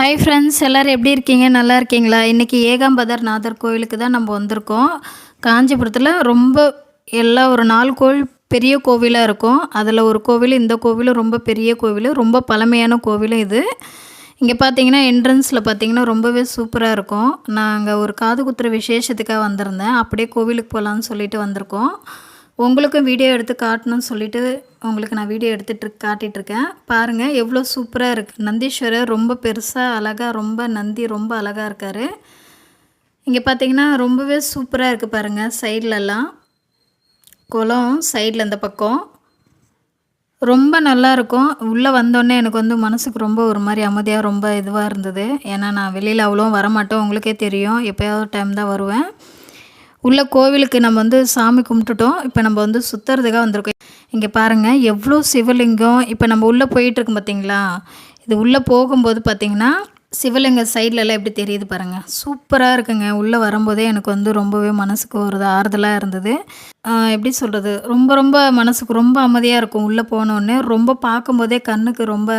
Hi friends எல்லோரும் எப்படி இருக்கீங்க? நல்லா இருக்கீங்களா? இன்றைக்கி ஏகாம்பதர் நாதர் கோவிலுக்கு தான் நம்ம வந்திருக்கோம். காஞ்சிபுரத்தில் ரொம்ப எல்லா ஒரு நாலு கோவில் பெரிய கோவிலாக இருக்கும். அதில் ஒரு கோவில் இந்த கோவிலும் ரொம்ப பெரிய கோவில் ரொம்ப பழமையான கோவிலும் இது. இங்கே பார்த்தீங்கன்னா என்ட்ரன்ஸில் பார்த்தீங்கன்னா ரொம்பவே சூப்பராக இருக்கும். நாங்கள் ஒரு காது குத்துற விசேஷத்துக்காக வந்திருந்தேன். அப்படியே கோவிலுக்கு போகலான்னு சொல்லிட்டு வந்திருக்கோம். உங்களுக்கும் வீடியோ எடுத்து காட்டணும்னு சொல்லிவிட்டு உங்களுக்கு நான் வீடியோ எடுத்துகிட்டு காட்டிகிட்ருக்கேன் பாருங்கள் எவ்வளோ சூப்பராக இருக்குது நந்தீஸ்வரர் ரொம்ப பெருசாக அழகாக ரொம்ப நந்தி ரொம்ப அழகாக இருக்கார். இங்கே பார்த்தீங்கன்னா ரொம்பவே சூப்பராக இருக்குது பாருங்கள் சைட்லலாம். குளம் சைடில் இந்த பக்கம். ரொம்ப நல்லா இருக்கும். உள்ளே வந்தோடனே எனக்கு வந்து மனசுக்கு ரொம்ப ஒரு மாதிரி அமைதியாக ரொம்ப இதுவாக இருந்தது. ஏன்னா நான் வெளியில் அவ்வளோ வரமாட்டோம் உங்களுக்கே தெரியும். எப்போயாவது டைம் தான் வருவேன். உள்ள கோவிலுக்கு நம்ம வந்து சாமி கும்பிட்டுட்டோம். இப்போ நம்ம வந்து சுற்றுறதுக்காக வந்திருக்கோம். இங்கே பாருங்கள் எவ்வளோ சிவலிங்கம். இப்போ நம்ம உள்ளே போயிட்டுருக்கோம் பார்த்தீங்களா இது உள்ளே போகும்போது பார்த்தீங்கன்னா சிவலிங்க சைட்லலாம் எப்படி தெரியுது பாருங்கள் சூப்பராக இருக்குங்க. உள்ளே வரும்போதே எனக்கு வந்து ரொம்பவே மனசுக்கு ஒரு ஆறுதலாக இருந்தது. எப்படி சொல்கிறது ரொம்ப ரொம்ப மனசுக்கு ரொம்ப அமைதியாக இருக்கும் உள்ளே போனோடனே ரொம்ப பார்க்கும்போதே கண்ணுக்கு ரொம்ப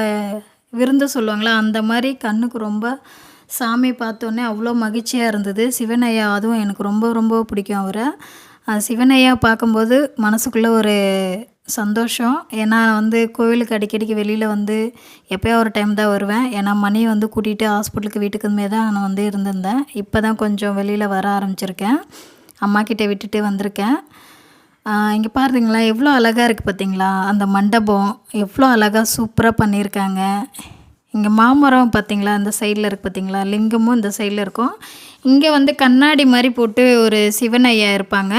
விருந்து சொல்லுவாங்களா? அந்த மாதிரி கண்ணுக்கு ரொம்ப சாமி பார்த்தோன்னே அவ்வளோ மகிழ்ச்சியாக இருந்தது. சிவனையா அதுவும் எனக்கு ரொம்ப ரொம்ப பிடிக்கும் அவரை. சிவனையா பார்க்கும்போது மனசுக்குள்ளே ஒரு சந்தோஷம். ஏன்னா வந்து கோவிலுக்கு அடிக்கடிக்கு வெளியில் வந்து எப்போயோ ஒரு டைம் தான் வருவேன். ஏன்னா மணி வந்து கூட்டிகிட்டு ஹாஸ்பிட்டலுக்கு வீட்டுக்குமே தான் நான் வந்து இருந்திருந்தேன். இப்போ தான் கொஞ்சம் வெளியில் வர ஆரம்பிச்சிருக்கேன். அம்மாக்கிட்ட விட்டுட்டு வந்திருக்கேன். இங்கே பாருங்களா எவ்வளோ அழகாக இருக்குது பார்த்தீங்களா அந்த மண்டபம் எவ்வளோ அழகாக சூப்பராக பண்ணியிருக்காங்க. இங்கே மாமரம் பார்த்தீங்களா அந்த சைடில் இருக்குது பார்த்தீங்களா லிங்கமும் இந்த சைடில் இருக்கும். இங்கே வந்து கண்ணாடி மாதிரி போட்டு ஒரு சிவன் ஐயா இருப்பாங்க.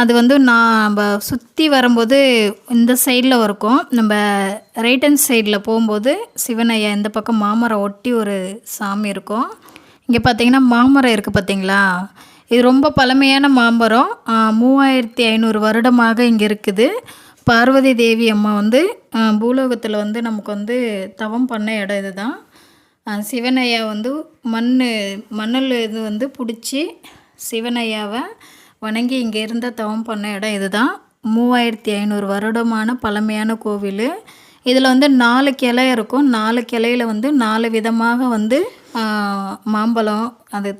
அது வந்து நான் நம்ம சுற்றி வரும்போது இந்த சைடில் இருக்கும். நம்ம ரைட் ஹேண்ட் சைடில் போகும்போது சிவன் ஐயா இந்த பக்கம் மாமரம் ஒட்டி ஒரு சாமி இருக்கும். இங்கே பார்த்தீங்கன்னா மாமரம் இருக்குது பார்த்தீங்களா இது ரொம்ப பழமையான மாமரம். மூவாயிரத்தி ஐநூறு வருடமாக இங்கே இருக்குது. பார்வதி தேவி அம்மா வந்து பூலோகத்தில் வந்து நமக்கு வந்து தவம் பண்ண இடம் இதுதான். தான் சிவனையா வந்து மண் மணல் இது வந்து பிடிச்சி சிவனையாவை வணங்கி இங்கே இருந்த தவம் பண்ண இடம் இதுதான். மூவாயிரத்தி ஐநூறு வருடமான பழமையான கோவில். இதில் வந்து நாலு கிளை இருக்கும். நாலு கிளையில வந்து நாலு விதமாக வந்து மாம்பழம் அது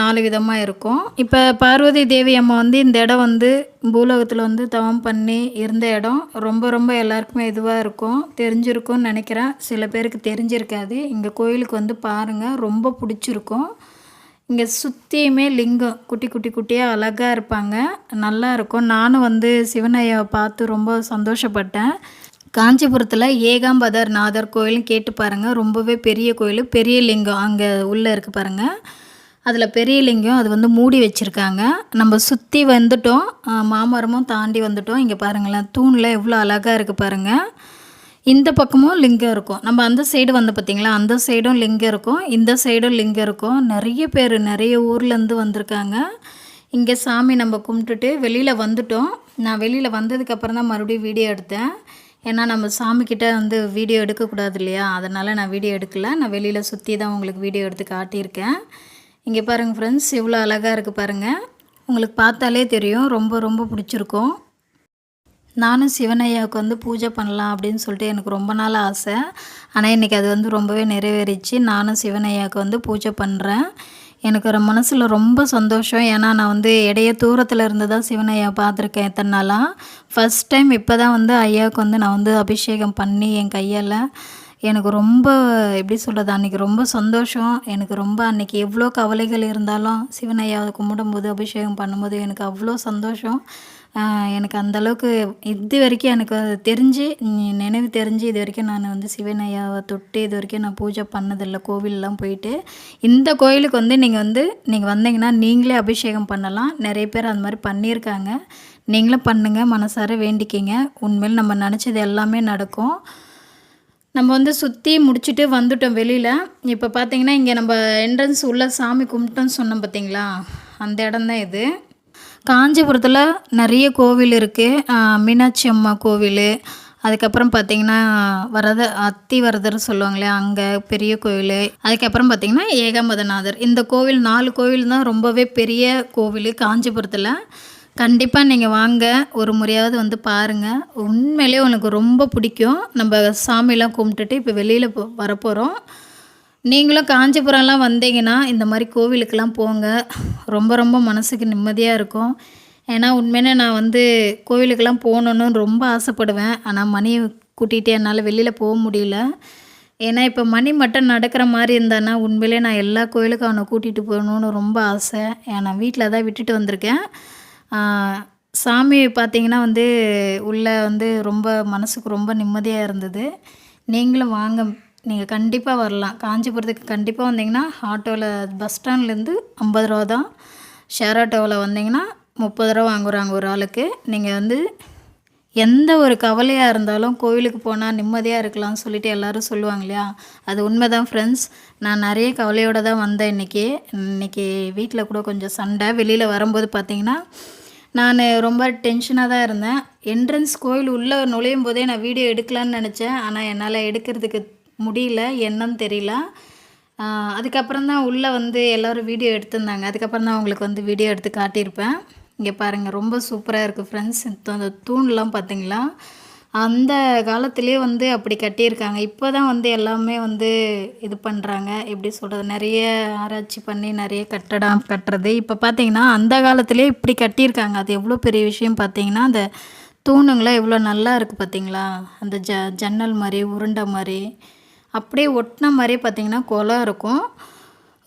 நாலு விதமாக இருக்கும். இப்போ பார்வதி தேவி அம்மா வந்து இந்த இடம் வந்து பூலோகத்தில் வந்து தவம் பண்ணி இருந்த இடம். ரொம்ப ரொம்ப எல்லாருக்குமே இதுவாக இருக்கும். தெரிஞ்சிருக்கும்னு நினைக்கிறேன். சில பேருக்கு தெரிஞ்சிருக்காது. இங்கே கோயிலுக்கு வந்து பாருங்கள் ரொம்ப பிடிச்சிருக்கும். இங்கே சுற்றியுமே லிங்கம். குட்டி குட்டி குட்டியாக அழகாக இருப்பாங்க. நல்லா இருக்கும். நானும் வந்து சிவனையாவை பார்த்து ரொம்ப சந்தோஷப்பட்டேன். காஞ்சிபுரத்தில் ஏகாம்பதர் நாதர் கோயில்னு கேட்டு பாருங்கள் ரொம்பவே பெரிய கோயில். பெரிய லிங்கம் அங்கே உள்ளே இருக்குது பாருங்கள் அதில் பெரிய லிங்கம் அது வந்து மூடி வச்சுருக்காங்க. நம்ம சுற்றி வந்துட்டோம். மாமரமும் தாண்டி வந்துட்டோம். இங்கே பாருங்களேன். தூணில் எவ்வளோ அழகாக இருக்குது பாருங்கள் இந்த பக்கமும் லிங்கம் இருக்கும். நம்ம அந்த சைடு வந்து பார்த்திங்களா அந்த சைடும் லிங்கம் இருக்கும். இந்த சைடும் லிங்கம் இருக்கும். நிறைய பேர் நிறைய ஊர்லேருந்து வந்திருக்காங்க. இங்கே சாமி நம்ம கும்பிட்டுட்டு வெளியில் வந்துட்டோம். நான் வெளியில் வந்ததுக்கப்புறம் தான் மறுபடியும் வீடியோ எடுத்தேன். ஏன்னா நம்ம சாமிக்கிட்ட வந்து வீடியோ எடுக்கக்கூடாது இல்லையா? அதனால் நான் வீடியோ எடுக்கல. நான் வெளியில் சுற்றி தான் உங்களுக்கு வீடியோ எடுத்து காட்டியிருக்கேன். இங்கே பாருங்கள் ஃப்ரெண்ட்ஸ் இவ்வளோ அழகாக இருக்குது பாருங்கள் உங்களுக்கு பார்த்தாலே தெரியும். ரொம்ப ரொம்ப பிடிச்சிருக்கும். நானும் சிவனையாவுக்கு வந்து பூஜை பண்ணலாம் அப்படின்னு சொல்லிட்டு எனக்கு ரொம்ப நாள் ஆசை. ஆனால் இன்றைக்கி அது வந்து ரொம்பவே நிறைவேறிச்சு. நானும் சிவனையாவுக்கு வந்து பூஜை பண்ணுறேன் எனக்கு ஒரு மனசில் ரொம்ப சந்தோஷம். ஏன்னா நான் வந்து இடைய தூரத்தில் இருந்து தான் சிவனையா பார்த்துருக்கேன் எத்தனை நாளாக ஃபஸ்ட் டைம் இப்போ தான் வந்து ஐயாவுக்கு வந்து நான் வந்து அபிஷேகம் பண்ணி என் கையால் எனக்கு ரொம்ப எப்படி சொல்கிறது அன்றைக்கி ரொம்ப சந்தோஷம். எனக்கு ரொம்ப அன்றைக்கி எவ்வளோ கவலைகள் இருந்தாலும் சிவனையாவை கும்பிடும்போது அபிஷேகம் பண்ணும்போது எனக்கு அவ்வளோ சந்தோஷம். எனக்கு அந்த அளவுக்கு இது வரைக்கும் எனக்கு தெரிஞ்சு நினைவு தெரிஞ்சு இது வரைக்கும் நான் வந்து சிவனையாவை தொட்டு இது வரைக்கும் நான் பூஜை பண்ணதில்லை கோவிலெலாம் போயிட்டு. இந்த கோயிலுக்கு வந்து நீங்கள் வந்து நீங்கள் வந்தீங்கன்னா நீங்களே அபிஷேகம் பண்ணலாம். நிறைய பேர் அந்த மாதிரி பண்ணியிருக்காங்க. நீங்களும் பண்ணுங்கள் மனசார வேண்டிக்கிங்க. உண்மையில் நம்ம நினச்சது எல்லாமே நடக்கும். நம்ம வந்து சுற்றி முடிச்சுட்டு வந்துட்டோம் வெளியில். இப்போ பார்த்தீங்கன்னா இங்கே நம்ம என்ட்ரன்ஸ் உள்ள சாமி கும்பிட்டோன்னு சொன்னோம் பார்த்தீங்களா அந்த இடம்தான் இது. காஞ்சிபுரத்தில் நிறைய கோவில் இருக்குது மீனாட்சி அம்மா கோவில். அதுக்கப்புறம் பார்த்தீங்கன்னா வரத அத்தி வரதர் சொல்லுவாங்களே அங்கே பெரிய கோவில். அதுக்கப்புறம் பார்த்தீங்கன்னா ஏகாம்பதநாதர். இந்த கோவில் நாலு கோவில் தான் ரொம்பவே பெரிய கோவில் காஞ்சிபுரத்தில். கண்டிப்பாக நீங்கள் வாங்க. ஒரு முறையாவது வந்து பாருங்கள் உண்மையிலே உனக்கு ரொம்ப பிடிக்கும். நம்ம சாமிலாம் கும்பிட்டுட்டு இப்போ வெளியில் போ வரப்போகிறோம் நீங்களும் காஞ்சிபுரம்லாம் வந்தீங்கன்னா இந்த மாதிரி கோவிலுக்கெல்லாம் போங்க. ரொம்ப ரொம்ப மனசுக்கு நிம்மதியாக இருக்கும். ஏன்னா உண்மையிலே நான் வந்து கோவிலுக்கெல்லாம் போகணுன்னு ரொம்ப ஆசைப்படுவேன். ஆனால் மணியை கூட்டிகிட்டு என்னால் வெளியில் போக முடியல. ஏன்னா இப்போ மணி மட்டும் நடக்கிற மாதிரி இருந்தானா உண்மையிலே நான் எல்லா கோயிலுக்கும் அவனை கூட்டிகிட்டு போகணுன்னு ரொம்ப ஆசை. நான் வீட்டில் தான் விட்டுட்டு வந்திருக்கேன். சாமி பார்த்தீங்கன்னா வந்து உள்ளே வந்து ரொம்ப மனசுக்கு ரொம்ப நிம்மதியாக இருந்தது. நீங்களும் வாங்க நீங்கள் கண்டிப்பாக வரலாம். காஞ்சிபுரத்துக்கு கண்டிப்பாக வந்தீங்கன்னா ஆட்டோவில் பஸ் ஸ்டாண்ட்லேருந்து ஐம்பது ரூபா தான். ஷேர் ஆட்டோவில் வந்தீங்கன்னா முப்பது ரூபா வாங்குறாங்க ஒரு ஆளுக்கு. நீங்கள் வந்து எந்த ஒரு கவலையாக இருந்தாலும் கோவிலுக்கு போனால் நிம்மதியாக இருக்கலாம்னு சொல்லிட்டு எல்லாரும் சொல்லுவாங்க இல்லையா? அது உண்மை தான் ஃப்ரெண்ட்ஸ் நான் நிறைய கவலையோடு தான் வந்தேன் இன்றைக்கி இன்றைக்கி வீட்டில் கூட கொஞ்சம் சண்டை. வெளியில் வரும்போது பார்த்தீங்கன்னா நான் ரொம்ப டென்ஷனாக தான் இருந்தேன். என்ட்ரன்ஸ் கோயில் உள்ளே நுழையும் போதே நான் வீடியோ எடுக்கலான்னு நினச்சேன். ஆனால் என்னால் எடுக்கிறதுக்கு முடியல. என்னன்னு தெரியல. அதுக்கப்புறம் தான் உள்ளே வந்து எல்லோரும் வீடியோ எடுத்திருந்தாங்க. அதுக்கப்புறம் தான் உங்களுக்கு வந்து வீடியோ எடுத்து காட்டியிருப்பேன். இங்கே பாருங்கள் ரொம்ப சூப்பராக இருக்குது ஃப்ரெண்ட்ஸ் அந்த தூண்லாம் பார்த்தீங்களா அந்த காலத்திலே வந்து அப்படி கட்டியிருக்காங்க. இப்போ தான் வந்து எல்லாமே வந்து இது பண்ணுறாங்க எப்படி சொல்கிறது நிறைய ஆராய்ச்சி பண்ணி நிறைய கட்டடம் கட்டுறது. இப்போ பார்த்தீங்கன்னா அந்த காலத்திலே இப்படி கட்டியிருக்காங்க. அது எவ்வளோ பெரிய விஷயம் பார்த்தீங்கன்னா அந்த தூணுங்களாம் எவ்வளோ நல்லா இருக்குது பார்த்தீங்களா அந்த ஜ ஜன்னல் மாதிரி உருண்டை மாதிரி. அப்படியே ஒட்டின மாதிரியே பார்த்தீங்கன்னா குளம் இருக்கும்.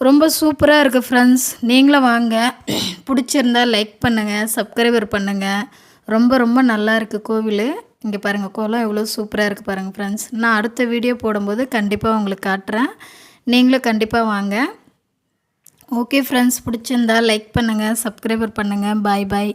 ரொம்ப சூப்பராக இருக்குது ஃப்ரெண்ட்ஸ் நீங்களும் வாங்க. பிடிச்சிருந்தா லைக் பண்ணுங்கள் சப்ஸ்கிரைபர் பண்ணுங்கள் ரொம்ப ரொம்ப நல்லா இருக்குது கோவில். இங்கே பாருங்கள் கோலம் எவ்வளோ சூப்பராக இருக்குது பாருங்கள் ஃப்ரெண்ட்ஸ் நான் அடுத்த வீடியோ போடும்போது கண்டிப்பாக உங்களுக்கு காட்டுறேன். நீங்களும் கண்டிப்பாக வாங்க. ஓகே ஃப்ரெண்ட்ஸ் பிடிச்சிருந்தா லைக் பண்ணுங்கள் சப்ஸ்கிரைபர் பண்ணுங்கள் பாய் பாய்